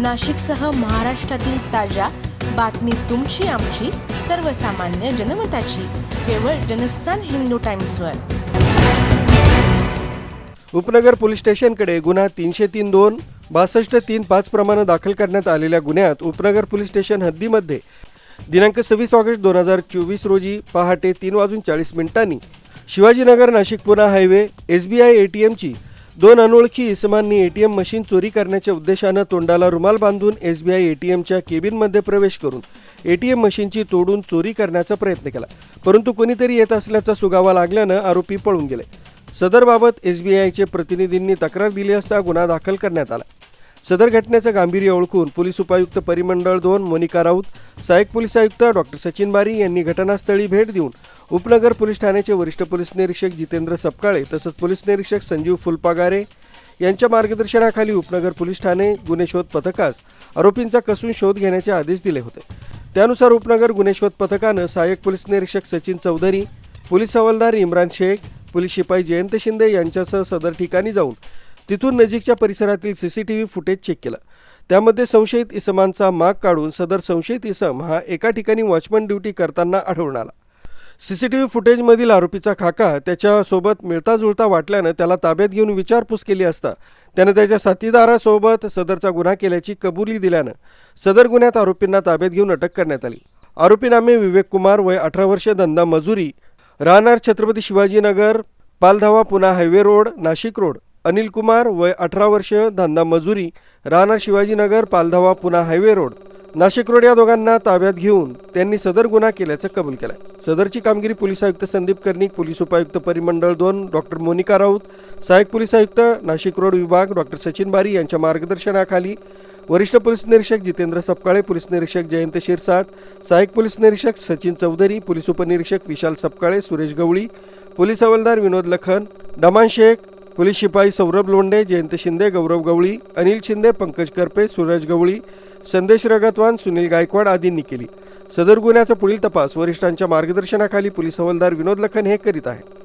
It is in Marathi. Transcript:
नाशिकसह महाराष्ट्रातील ताज्या बातमी तुमची आमची सर्वसामान्य जनमताची. केवळ जनस्थान हिंदू टाइम्सवर. उपनगर पोलीस स्टेशनकडे गुन्हा तीनशे तीन दोन बासष्ट तीन पाच प्रमाणे दाखल करण्यात आलेल्या गुन्ह्यात उपनगर पोलीस स्टेशन हद्दीमध्ये दिनांक सव्वीस ऑगस्ट दोन हजार चोवीस रोजी पहाटे तीन वाजून चाळीस मिनिटांनी Shivajinagar Nashik Pune highway S B I A T एमची दोन अनोळखी इसमांनी ए टी एम मशीन चोरी करण्याच्या उद्देशानं तोंडाला रुमाल बांधून एस बी आय ए टी एमच्या केबिनमध्ये प्रवेश करून ए टी एम मशीनची तोडून चोरी करण्याचा प्रयत्न केला. परंतु कोणीतरी येत असल्याचा सुगावा लागल्यानं आरोपी पळून गेले. सदरबाबत एस बी आयचे प्रतिनिधींनी तक्रार दिली असता गुन्हा दाखल करण्यात आला. सदर घटनेचं गांभीर्य ओळखून पोलीस उपायुक्त परिमंडळ दोन मोनिका राऊत सहाय्यक पोलीस आयुक्त डॉक्टर सचिन बारी यांनी घटनास्थळी भेट देऊन उपनगर पोलीस ठाण्याचे वरिष्ठ पोलीस निरीक्षक जितेंद्र सपकाळे तसंच पोलीस निरीक्षक संजीव फुलपागारे यांच्या मार्गदर्शनाखाली उपनगर पोलीस ठाणे गुन्हे शोध पथकास आरोपींचा कसून शोध घेण्याचे आदेश दिले होते. त्यानुसार उपनगर गुन्हे शोध पथकानं सहाय्यक पोलीस निरीक्षक सचिन चौधरी पोलीस हवालदार इम्रान शेख पोलीस शिपाई जयंत शिंदे यांच्यासह सदर ठिकाणी जाऊन तिथून नजीकच्या परिसरातील सीसीटीव्ही फुटेज चेक केलं. त्यामध्ये संशयित इसमांचा माग काढून सदर संशयित इसम हा एका ठिकाणी वॉचमन ड्युटी करताना आढळून आला. सीसीटीव्ही फुटेजमधील आरोपीचा खाका त्याच्यासोबत मिळता जुळता वाटल्यानं त्याला ताब्यात घेऊन विचारपूस केली असता त्यानं त्याच्या साथीदारासोबत सदरचा गुन्हा केल्याची कबुली दिल्यानं सदर गुन्ह्यात आरोपींना ताब्यात घेऊन अटक करण्यात आली. आरोपीनामे विवेक कुमार वय अठरा वर्ष धंदा मजुरी राहणार Chhatrapati Shivajinagar Paldhava Poona highway road Nashik road Anil Kumar वय अठरा वर्ष धंदा मजुरी राहणार Shivajinagar Paldhava Poona highway road Nashik road या दोघांना ताब्यात घेऊन त्यांनी सदर गुन्हा केल्याचं कबूल केलं सदरची कामगिरी पोलीस आयुक्त संदीप कर्णिक पोलीस उपायुक्त परिमंडळ दोन डॉक्टर मोनिका राऊत सहाय्यक पोलीस आयुक्त नाशिक रोड विभाग डॉक्टर सचिन बारी यांच्या मार्गदर्शनाखाली वरिष्ठ पोलीस निरीक्षक जितेंद्र सपकाळे पोलीस निरीक्षक जयंत शिरसाट सहाय्यक पोलीस निरीक्षक सचिन चौधरी पोलीस उपनिरीक्षक विशाल सपकाळे सुरेश गवळी पोलीस हवालदार विनोद लखन डमान शेख पोलीस शिपाई सौरभ लोंडे जयंत शिंदे गौरव गवळी अनिल शिंदे पंकज करपे सूरज गवळी संदेश रगतवान सुनील गायकवाड आदींनी केली सदर गुन्ह्याचा पुढील तपास वरिष्ठांच्या मार्गदर्शनाखाली पोलीस हवालदार विनोद लखन हे करीत आहेत.